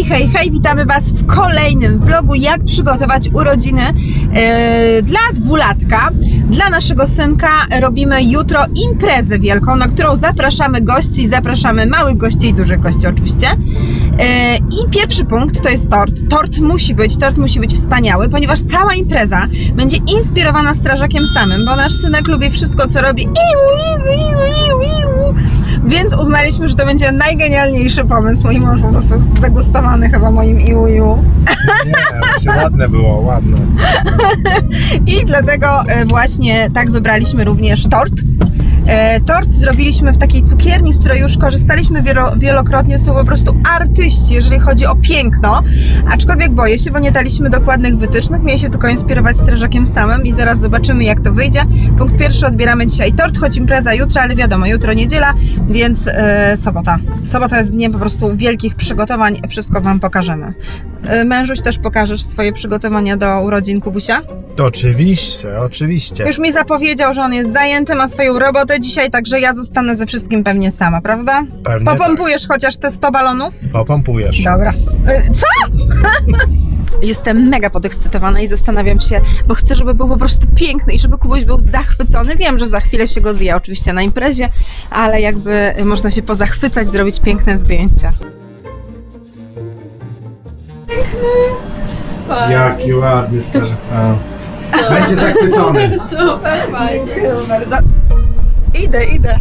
Hej, hej, hej, witamy Was w kolejnym vlogu, jak przygotować urodziny e, dla dwulatka. Dla naszego synka robimy jutro imprezę wielką, na którą zapraszamy gości, zapraszamy małych gości i dużych gości oczywiście. E, I pierwszy punkt to jest tort. Tort musi być, tort musi być wspaniały, ponieważ cała impreza będzie inspirowana strażakiem samym, bo nasz synek lubi wszystko, co robi iu, iu, iu, iu, iu. Więc uznaliśmy, że to będzie najgenialniejszy pomysł. Mój mąż po prostu zdegustowany chyba moim iu, iu. Nie, ładne było, ładne. I dlatego e, właśnie tak wybraliśmy również tort. E, Tort zrobiliśmy w takiej cukierni, z której już korzystaliśmy wielo, wielokrotnie. Są po prostu artyści, jeżeli chodzi o piękno. Aczkolwiek boję się, bo nie daliśmy dokładnych wytycznych. Mieli się tylko inspirować strażakiem samym i zaraz zobaczymy, jak to wyjdzie. Punkt pierwszy odbieramy dzisiaj tort, choć impreza jutro, ale wiadomo, jutro niedziela, więc e, sobota. Sobota jest dniem po prostu wielkich przygotowań. Wszystko Wam pokażemy. E, mężuś, też pokażesz swoje przygotowania do urodzin Kubusia? To oczywiście, oczywiście. Już mi zapowiedział, że on jest zajęty, ma swoją robotę dzisiaj, także ja zostanę ze wszystkim pewnie sama, prawda? Pewnie Popompujesz chociaż te 100 balonów? tak. Popompujesz. Dobra. Y, Co? Jestem mega podekscytowana i zastanawiam się, bo chcę, żeby był po prostu piękny i żeby Kubuś był zachwycony. Wiem, że za chwilę się go zje oczywiście na imprezie, ale jakby można się pozachwycać, zrobić piękne zdjęcia. Jaki ładny strażak. A. Będzie zachwycony. Super, fajnie. Dziękuję bardzo. Idę, idę.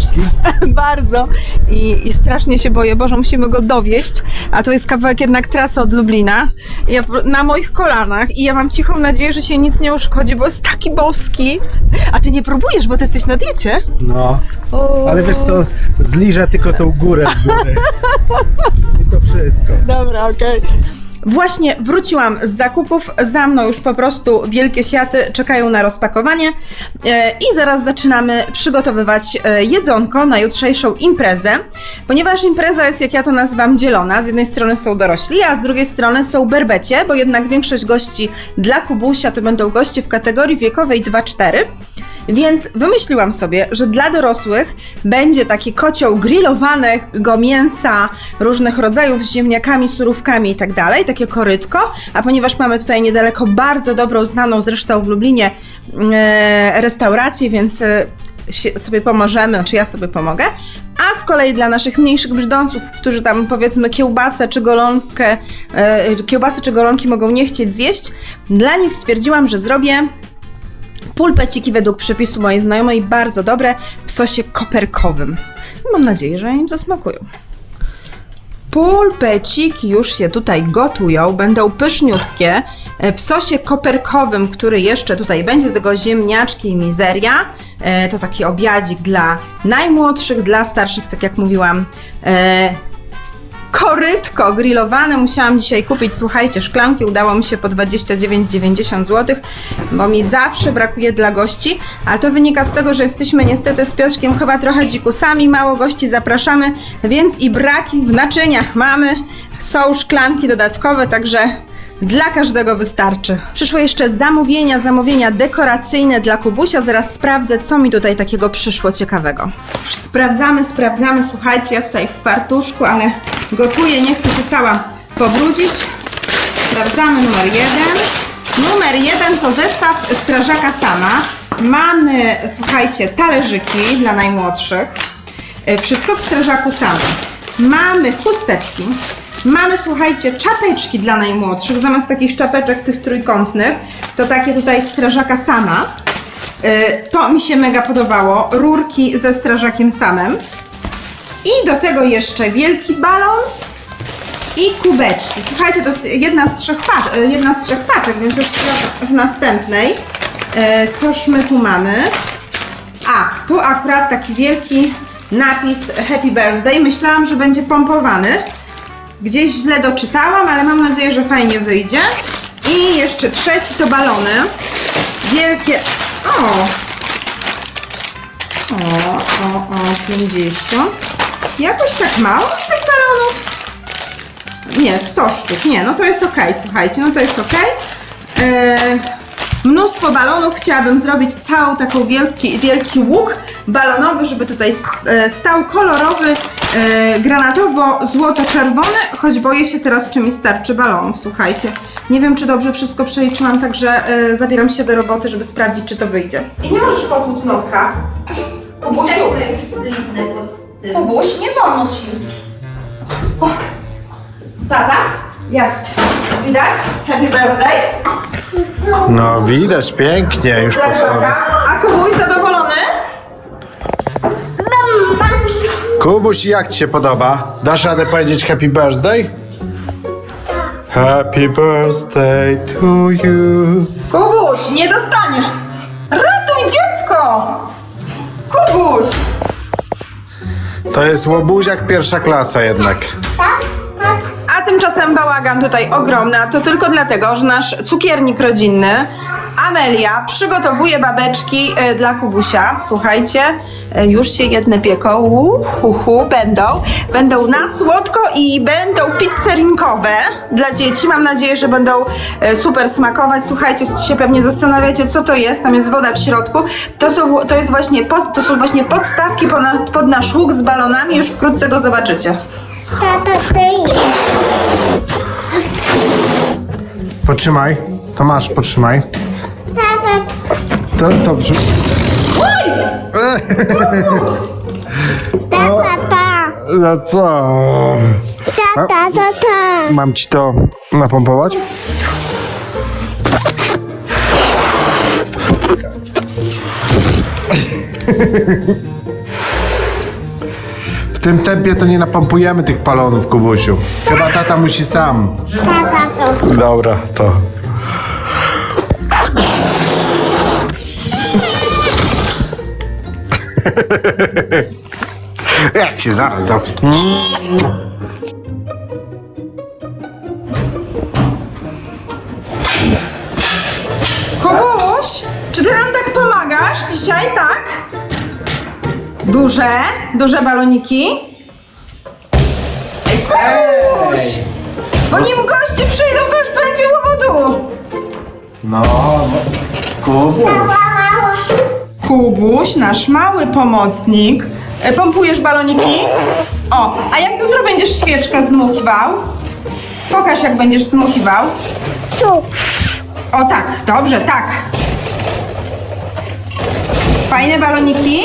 Ciężki? Bardzo. I, I strasznie się boję, Boże, musimy go dowieść. A to jest kawałek jednak trasy od Lublina. Ja, na moich kolanach i ja mam cichą nadzieję, że się nic nie uszkodzi, bo jest taki boski. A ty nie próbujesz, bo ty jesteś na diecie. No. Ale wiesz co, zliżę tylko tą górę z góry. I to wszystko. Dobra, okej. Właśnie wróciłam z zakupów, za mną już po prostu wielkie siaty czekają na rozpakowanie e, i zaraz zaczynamy przygotowywać e, jedzonko na jutrzejszą imprezę, ponieważ impreza jest, jak ja to nazywam, dzielona. Z jednej strony są dorośli, a z drugiej strony są berbecie, bo jednak większość gości dla Kubusia to będą goście w kategorii wiekowej 2-4. Więc wymyśliłam sobie, że dla dorosłych będzie taki kocioł grillowanego mięsa różnych rodzajów z ziemniakami, surówkami i tak dalej, takie korytko, a ponieważ mamy tutaj niedaleko bardzo dobrą, znaną zresztą w Lublinie e, restaurację, więc e, sobie pomożemy, znaczy ja sobie pomogę. A z kolei dla naszych mniejszych brzdąców, którzy tam powiedzmy kiełbasę czy golonkę, e, kiełbasy czy golonki mogą nie chcieć zjeść, dla nich stwierdziłam, że zrobię pulpeciki według przepisu mojej znajomej bardzo dobre w sosie koperkowym. Mam nadzieję, że im zasmakują. Pulpeciki już się tutaj gotują, będą pyszniutkie. E, W sosie koperkowym, który jeszcze tutaj będzie, do tego ziemniaczki i mizeria. E, To taki obiadzik dla najmłodszych, dla starszych, tak jak mówiłam. Korytko grillowane musiałam dzisiaj kupić, słuchajcie, szklanki udało mi się po 29,90 zł, bo mi zawsze brakuje dla gości, ale to wynika z tego, że jesteśmy niestety z Piotrkiem chyba trochę dzikusami, mało gości zapraszamy, więc i braki w naczyniach mamy, są szklanki dodatkowe, także dla każdego wystarczy. Przyszły jeszcze zamówienia, zamówienia dekoracyjne dla Kubusia. Zaraz sprawdzę, co mi tutaj takiego przyszło ciekawego. Już sprawdzamy, sprawdzamy. Słuchajcie, ja tutaj w fartuszku, ale gotuję, nie chcę się cała pobrudzić. Sprawdzamy numer jeden. Numer jeden to zestaw strażaka sama. Mamy, słuchajcie, talerzyki dla najmłodszych. E, Wszystko w strażaku samym. Mamy chusteczki. Mamy, słuchajcie, czapeczki dla najmłodszych. Zamiast takich czapeczek tych trójkątnych, to takie tutaj strażaka sama. E, To mi się mega podobało. Rurki ze strażakiem samym. I do tego jeszcze wielki balon i kubeczki. Słuchajcie, to jest jedna z trzech, paczek, jedna z trzech paczek, więc już w- następnej. E, Coż my tu mamy? A, tu akurat taki wielki napis Happy Birthday. Myślałam, że będzie pompowany. Gdzieś źle doczytałam, ale mam nadzieję, że fajnie wyjdzie. I jeszcze trzeci to balony. Wielkie. O! O, o, o, 50. Jakoś tak mało tych balonów. Nie, 100 sztuk. Nie, no to jest ok, słuchajcie, no to jest ok. Eee, mnóstwo balonów. Chciałabym zrobić całą taką wielki, wielki łuk balonowy, żeby tutaj e, stał kolorowy e, granatowo-złoto-czerwony, choć boję się teraz, czy mi starczy balonów, słuchajcie. Nie wiem, czy dobrze wszystko przeliczyłam, także e, zabieram się do roboty, żeby sprawdzić, czy to wyjdzie. I nie możesz potłuc noska. Kubusiu, tym. Kubuś, nie wolno ci. O, tata, jak? Widać? Happy birthday. No widać, pięknie, już podchodzę. A Kubuś zadowolony? Kubuś, jak ci się podoba? Dasz radę powiedzieć happy birthday? Happy birthday to you. Kubuś, nie dostaniesz. Ratuj dziecko! Kubuś! To jest łobuziak pierwsza klasa jednak. A tymczasem bałagan tutaj ogromny, a to tylko dlatego, że nasz cukiernik rodzinny, Amelia, przygotowuje babeczki e, dla Kubusia. Słuchajcie, e, już się jedne pieką, uhuhu, będą. Będą na słodko i będą pizzerinkowe dla dzieci. Mam nadzieję, że będą e, super smakować. Słuchajcie, się pewnie zastanawiacie, co to jest. Tam jest woda w środku. To są, to jest właśnie, pod, to są właśnie podstawki pod, pod nasz łuk z balonami. Już wkrótce go zobaczycie. Tata, ty. Potrzymaj. To masz, potrzymaj. Tata, To dobrze. tata, tata. No co? Tata, tata. Mam ci to napompować? W tym tempie to nie napompujemy tych palonów, Kubusiu. Chyba tata musi sam. Tata, to. Dobra, to. Ja ci zaraz. Duże, duże baloniki. Ej, Kubuś! Bo nim goście przyjdą, to już będzie łobodu. No, Kubuś. Kubuś, nasz mały pomocnik. E, Pompujesz baloniki? O, a jak jutro będziesz świeczkę zdmuchiwał? Pokaż, jak będziesz zdmuchiwał. Tu. O tak, dobrze, tak. Fajne baloniki.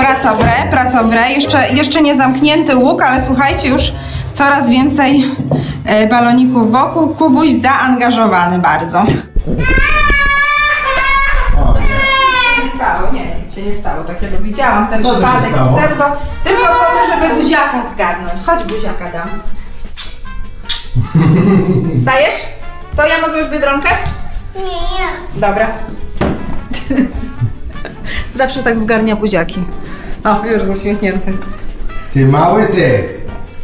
Praca w re, praca w re. Jeszcze, jeszcze nie zamknięty łuk, ale słuchajcie, już coraz więcej e, baloników wokół. Kubuś zaangażowany bardzo. Nie stało, nie, nic się nie stało takiego. Widziałam ten Co tu się wypadek stało? pseudo, tylko po to, żeby buziaka zgarnąć. Chodź buziaka dam. Stajesz? To ja mogę już Biedronkę? Nie, nie. Dobra. Zawsze tak zgarnia buziaki. O, już uśmiechnięty. Ty mały ty.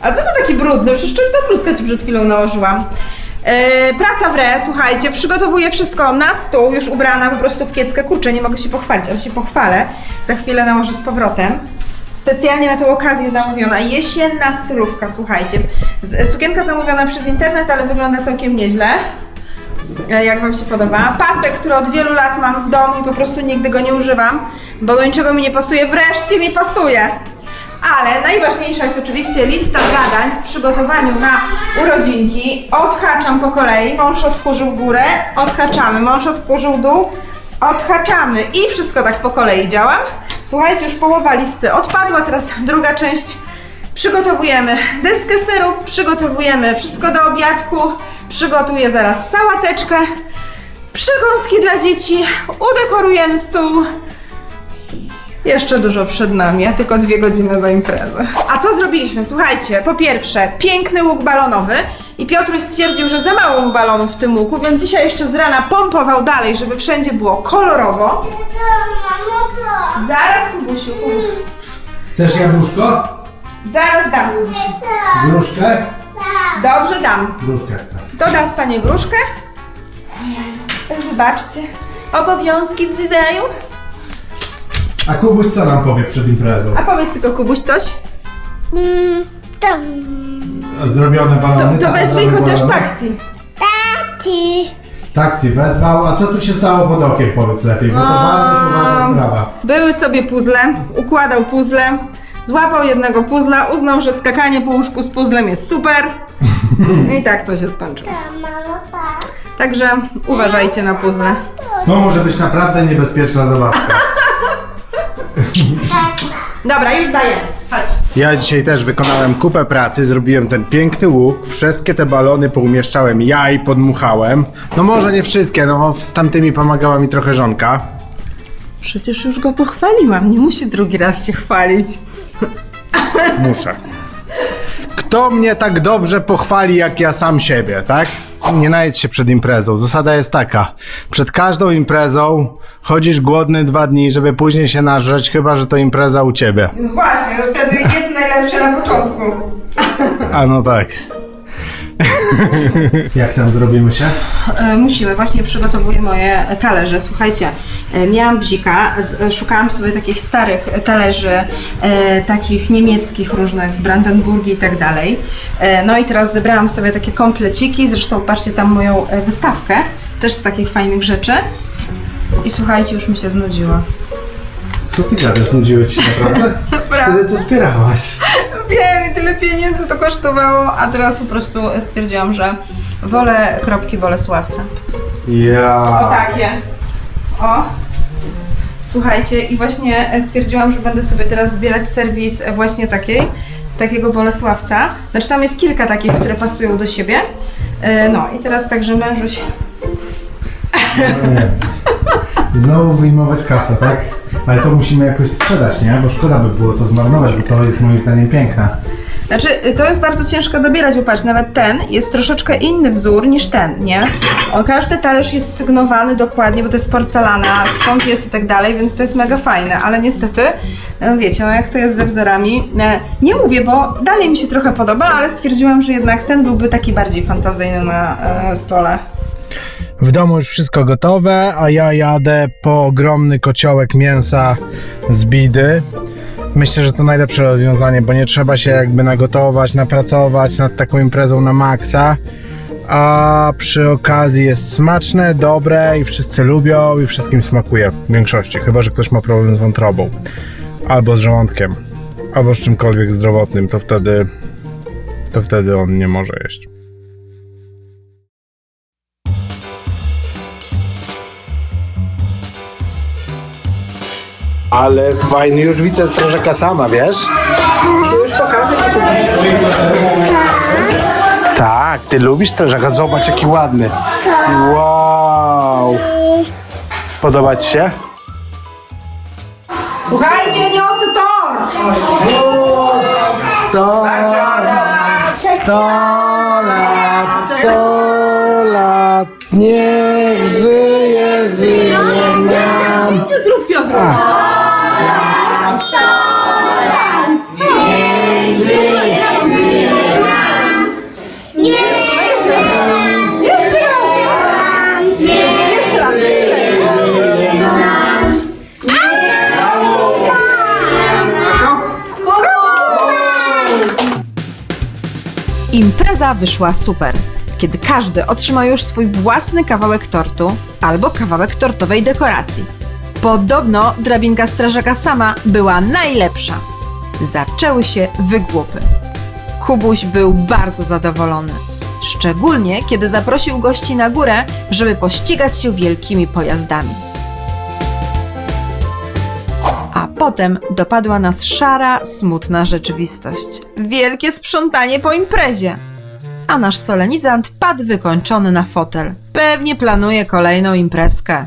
A co to taki brudny? Przecież czysta bluzka ci przed chwilą nałożyłam. Yy, praca w re, słuchajcie, przygotowuję wszystko na stół, już ubrana po prostu w kieckę. Kurczę, nie mogę się pochwalić, ale się pochwalę. Za chwilę nałożę z powrotem. Specjalnie na tę okazję zamówiona jesienna stylówka, słuchajcie. Z, sukienka zamówiona przez internet, ale wygląda całkiem nieźle. E, Jak Wam się podoba? Pasek, który od wielu lat mam w domu i po prostu nigdy go nie używam, bo do niczego mi nie pasuje. Wreszcie mi pasuje! Ale najważniejsza jest oczywiście lista zadań w przygotowaniu na urodzinki. Odhaczam po kolei. Mąż odkurzył górę, odhaczamy. Mąż odkurzył dół, odhaczamy. I wszystko tak po kolei działam. Słuchajcie, już połowa listy odpadła, teraz druga część. Przygotowujemy deskę serów, przygotowujemy wszystko do obiadku, przygotuję zaraz sałateczkę, przekąski dla dzieci, udekorujemy stół. Jeszcze dużo przed nami, a tylko dwie godziny do imprezy. A co zrobiliśmy? Słuchajcie, po pierwsze, piękny łuk balonowy i Piotruś stwierdził, że za mało mu balonów w tym łuku, więc dzisiaj jeszcze z rana pompował dalej, żeby wszędzie było kolorowo. To. Zaraz, Kubusiu, Kubusiu. Chcesz jabłuszko? Zaraz dam. Gruszkę? Dobrze, dam. Gruszkę chcę. To da stanie gruszkę. Wybaczcie. Obowiązki wzywają. A Kubuś co nam powie przed imprezą? A powiedz tylko Kubuś coś. Mm, tam. Zrobione To, balony? to tak, wezwij zrobione chociaż balony? taksi. Tati. Taksi wezwał. A co tu się stało pod okiem, powiedz lepiej, bo to A. bardzo poważna sprawa. Były sobie puzzle, układał puzzle. Złapał jednego puzla, uznał, że skakanie po łóżku z puzzlem jest super. I tak to się skończyło. Mamo, tak. Także uważajcie na puzzle. To może być naprawdę niebezpieczna zabawka. Dobra, już daję. Chodź. Ja dzisiaj też wykonałem kupę pracy, zrobiłem ten piękny łuk, wszystkie te balony poumieszczałem ja i podmuchałem. No może nie wszystkie, no z tamtymi pomagała mi trochę żonka. Przecież już go pochwaliłam, nie musi drugi raz się chwalić. Muszę. Kto mnie tak dobrze pochwali jak ja sam siebie, tak? Nie najedź się przed imprezą. Zasada jest taka. Przed każdą imprezą chodzisz głodny dwa dni, żeby później się nażreć, chyba że to impreza u ciebie. No właśnie, no wtedy jest najlepsze na początku. A no tak. jak tam zrobimy się? E, musimy, właśnie przygotowuję moje talerze. Słuchajcie, e, miałam bzika, z, e, szukałam sobie takich starych talerzy, e, takich niemieckich różnych, z Brandenburgii i tak dalej. E, no i teraz zebrałam sobie takie kompleciki, zresztą patrzcie tam moją e, wystawkę, też z takich fajnych rzeczy. I słuchajcie, już mi się znudziło. Co ty gadasz? Znudziłeś się naprawdę? Wtedy to zbierałaś. Wiem, i tyle pieniędzy to kosztowało, a teraz po prostu stwierdziłam, że wolę kropki Bolesławca. O Ja. takie. O. Słuchajcie, i właśnie e, stwierdziłam, że będę sobie teraz zbierać serwis e, właśnie takiej, takiego Bolesławca. Znaczy tam jest kilka takich, które pasują do siebie. E, No i teraz także mężuś. Znowu wyjmować kasę, tak? Ale to musimy jakoś sprzedać, nie? Bo szkoda by było to zmarnować, bo to jest moim zdaniem piękne. Znaczy, to jest bardzo ciężko dobierać, bo patrz, nawet ten jest troszeczkę inny wzór niż ten, nie? O, każdy talerz jest sygnowany dokładnie, bo to jest porcelana, skąd jest i tak dalej, więc to jest mega fajne, ale niestety, no wiecie, no jak to jest ze wzorami, e, nie mówię, bo dalej mi się trochę podoba, ale stwierdziłam, że jednak ten byłby taki bardziej fantazyjny na e, stole. W domu już wszystko gotowe, a ja jadę po ogromny kociołek mięsa z bidy. Myślę, że to najlepsze rozwiązanie, bo nie trzeba się jakby nagotować, napracować nad taką imprezą na maksa. A przy okazji jest smaczne, dobre i wszyscy lubią i wszystkim smakuje w większości. Chyba, że ktoś ma problem z wątrobą, albo z żołądkiem, albo z czymkolwiek zdrowotnym, to wtedy, to wtedy on nie może jeść. Ale fajny, już widzę strażaka sama, wiesz? Już pokażę Ci Tak, ty lubisz strażaka, zobacz jaki ładny. Wow. Podoba ci się? Słuchajcie, niosę tort! Sto lat, sto lat, sto lat, niech żyje, żyje nam. Zrób Piotr! Wyszła super, kiedy każdy otrzymał już swój własny kawałek tortu albo kawałek tortowej dekoracji. Podobno drabinka strażaka sama była najlepsza. Zaczęły się wygłupy. Kubuś był bardzo zadowolony. Szczególnie kiedy zaprosił gości na górę, żeby pościgać się wielkimi pojazdami. A potem dopadła nas szara, smutna rzeczywistość. Wielkie sprzątanie po imprezie. A nasz solenizant padł wykończony na fotel. Pewnie planuje kolejną imprezkę.